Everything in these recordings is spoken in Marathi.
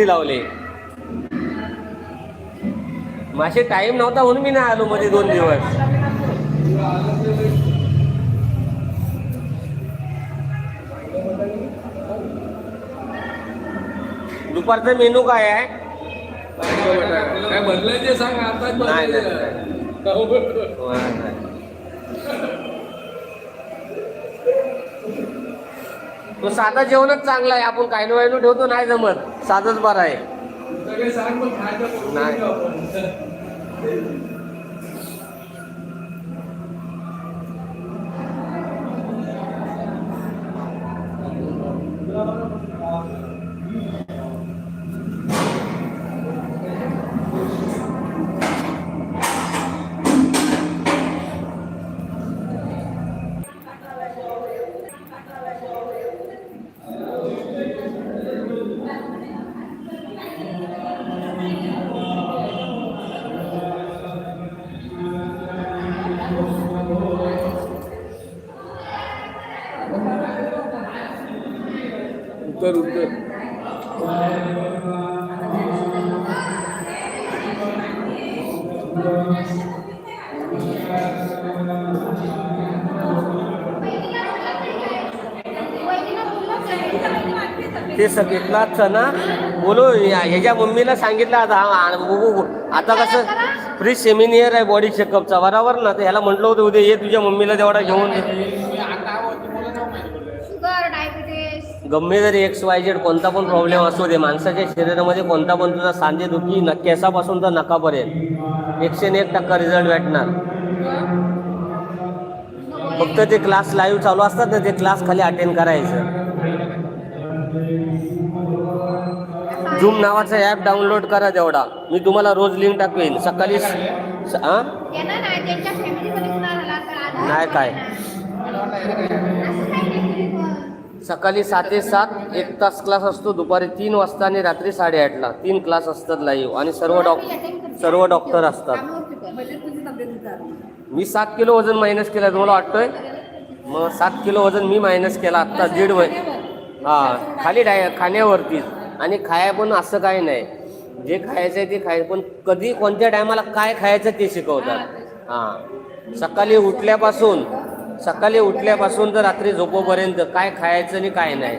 हजेरी लावले. मासे टाइम नव्हता म्हणून मी नाही आलो मध्ये दोन दिवस. दुपारचा मेनू काय आहे? काय बदलायचे ते सांग साधा जेवणच चांगला आहे आपण काय वायनू ठेवतो नाही जमत. साधच बरं आहे. नाही. उत्तर उत्तर. ते सगळे क्लासचं ना बोलू या- ह्याच्या मम्मीला सांगितलं आता हा बघू आता कसं फ्री सेमिनियर आहे बॉडी चेकअपचा बरोबर ना तर ह्याला म्हटलं होतं उद्या ये तुझ्या मम्मीला तेवढा घेऊन ये. शुगर गम्मे जरी एक्स वाय झेड कोणता पण प्रॉब्लेम असू दे माणसाच्या शरीरामध्ये कोणता पण तुझा सांधे दुखी न केसापासून तर नकापर्यंत एकशे एक टक्का रिझल्ट भेटणार. फक्त ते क्लास लाईव्ह चालू असतात ना ते क्लास खाली अटेंड करायचं. झूम नावाचा ॲप डाउनलोड करा तेवढा. मी तुम्हाला रोज लिंक टाकवेन. सकाळी हा? नाही काय. सकाळी सात ते सात एक तास क्लास असतो दुपारी तीन वाजता आणि रात्री साडेआठला. तीन क्लास असतात लाईव्ह आणि सर्व डॉक सर्व डॉक्टर असतात. मी सात किलो वजन मायनस केलं तुम्हाला वाटतोय? मग सात किलो वजन मी मायनस केला आत्ता दीड वय हा खाली डाय खाण्यावरतीच आणि खाया पण असं काही नाही. जे खायचं आहे ते खायचं पण कधी कोणत्या टायमाला काय खायचं ते शिकवतात. हां. सकाळी उठल्यापासून सकाळी उठल्यापासून तर रात्री झोपोपर्यंत काय खायचं आणि काय नाही.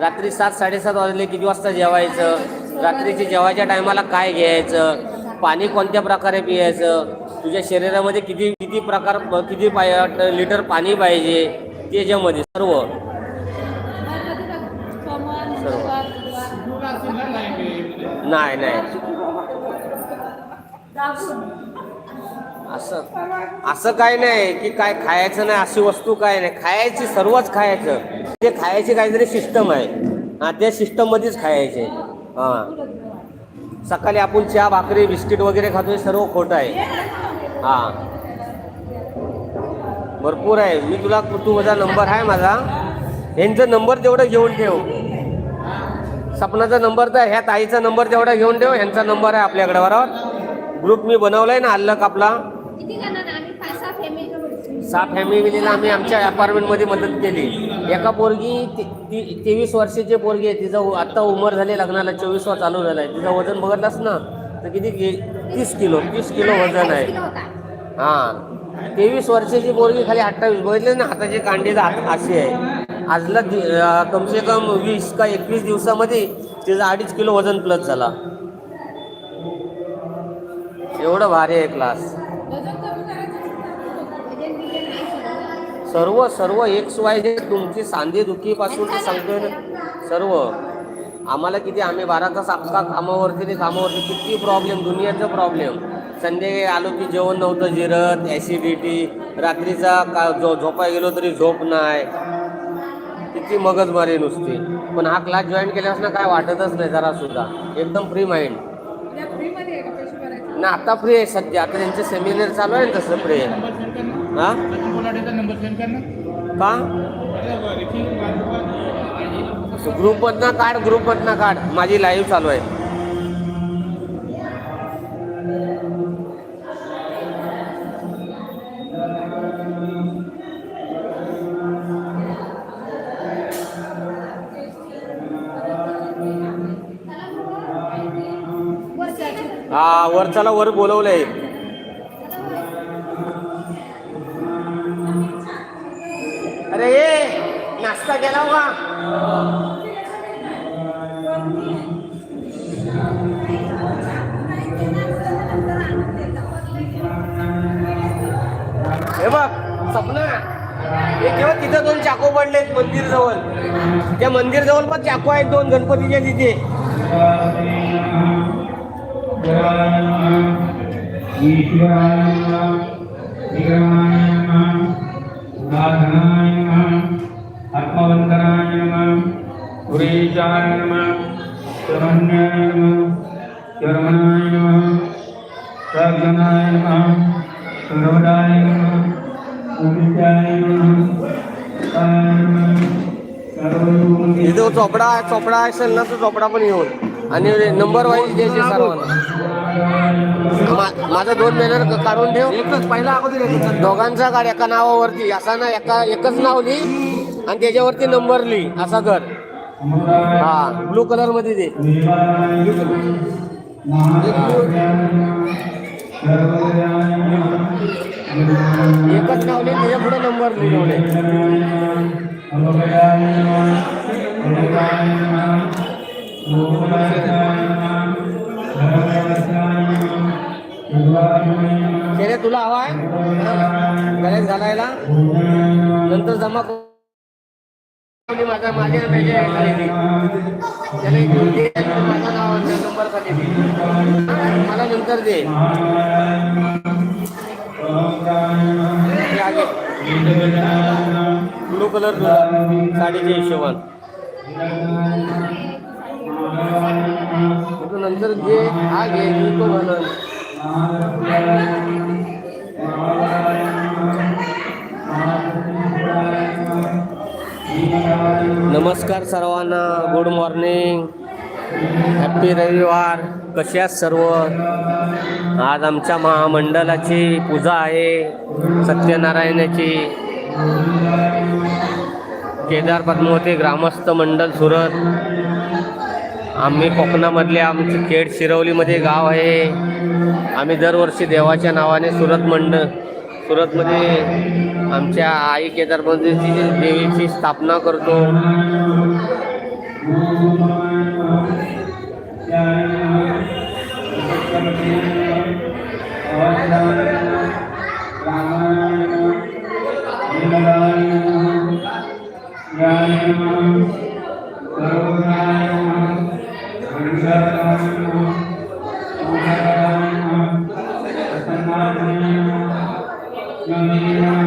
रात्री सात साडेसात वाजले किती वाजता जेवायचं? रात्रीच्या जेवायच्या टायमाला काय घ्यायचं? पाणी कोणत्या प्रकारे पियायचं? तुझ्या शरीरामध्ये किती किती प्रकार किती पाय लिटर पाणी पाहिजे? त्याच्यामध्ये सर्व. नाही नाही. असं. असं काय नाही की काय खायचं नाही अशी वस्तू काय नाही. खायची सर्वच खायचं. ते खायची काहीतरी सिस्टम आहे. हां त्या सिस्टममध्येच खायचे. हां. सकाळी आपण चहा भाकरी बिस्किट वगैरे खातोय सर्व खोटं आहे. हां. भरपूर आहे. मी तुला तू माझा नंबर आहे माझा. यांचा नंबर तेवढं घेऊन ठेव. सपनाचा नंबर तर ह्या ताईचा नंबर तेवढा घेऊन ठेव. ह्यांचा नंबर आहे आपल्याकडे बरोबर? ग्रुप मी बनवलाय ना अल्लक आपला. सहा फॅमिली सहा फॅमिलीला आम्ही आमच्या अपार्टमेंटमध्ये मदत केली. एका पोरगी तेवीस वर्षाची पोरगी आहे. तिचं आत्ता उमर झाली लग्नाला चोवीसवा चालू झाला आहे तिचं वजन बघितलंस ना? तर किती तीस किलो तीस किलो वजन आहे. हां. तेवीस वर्षाची पोरगी खाली अठ्ठावीस. बघितले ना? हाताची हात अशी आहे. आजला कमसे कम वीस का एकवीस दिवसामध्ये तिचं अडीच किलो वजन प्लस झाला. एवढं भारी आहे क्लास सर्व सर्व एक्स वाय जे तुमची सांधे दुखीपासून ते ना सर्व. आम्हाला किती आम्ही बारा तास अख्खा कामावरती ते कामावरती किती प्रॉब्लेम दुनियाचा प्रॉब्लेम संध्याकाळी आलो की जेवण नव्हतं जिरत ॲसिडिटी रात्रीचा का झो झोपाय गेलो तरी झोप नाही. किती मगजमारी नुसती. पण हा क्लास जॉईन केल्यापासून काय वाटतच नाही जरा सुद्धा. एकदम फ्री माइंड ना आता फ्री आहे सध्या. आता त्यांचं सेमिनार चालू आहे ना तसं फ्री आहे. हा? का? ग्रुपमधनं काढ ग्रुपमधनं काढ. माझी लाईव्ह चालू आहे. हा वरच्याला वर बोलवलंय. अरे ये नाश्ता केला का हे बघ सपना. हे केव्हा तिथं दोन चाकू पडलेत मंदिर जवळ त्या मंदिर जवळ पण चाकू आहेत दोन गणपतीच्या तिथे. ईश्वराय शरमणाय नमः. नमः. सर्वदाय नमः. नमः. इथे तो चोपडा चोपडा असेल ना तो चोपडा पण येऊन. आणि नंबर वाईज द्यायचे सर्वांना. मा- माझा दोन बॅनर काढून ठेव. एकच पहिला अगोदर दोघांचा काढ एका नावावरती. असा ना एका एकच नाव लिही आणि त्याच्यावरती नंबर लिही असा कर. हा ब्लू कलरमध्ये दे. एकच नाव लिही त्याच्या पुढे नंबर लिहिले तुला हवा आहे? बॅलन्स घालायला नंतर जमा माझा माझ्या माझ्या यायला त्याला एक नाव नंबर मला नंतर दे. Blue colour साडीच्या हिशोबान. नंतर जे हा घे मी तो नमस्कार सर्वांना गुड मॉर्निंग हॅप्पी रविवार. कसे आहात सर्व? आज आमच्या महामंडळाची पूजा आहे सत्यनारायणाची. केदार पद्मावती ग्रामस्थ मंडळ सुरत. आम्ही कोकणामधले आमचे खेड शिरवलीमध्ये गाव आहे. आम्ही दरवर्षी देवाच्या नावाने सुरत मंडळ सुरतमध्ये आमच्या आई केदारपंथीची देवीची स्थापना करतो.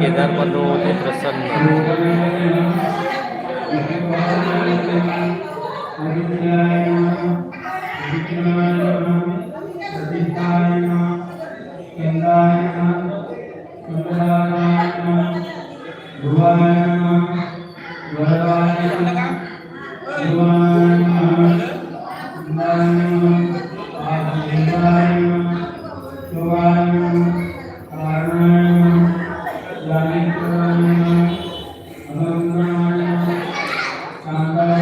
श्री केदार पद्मावती प्रसन्न. Thank you. Santa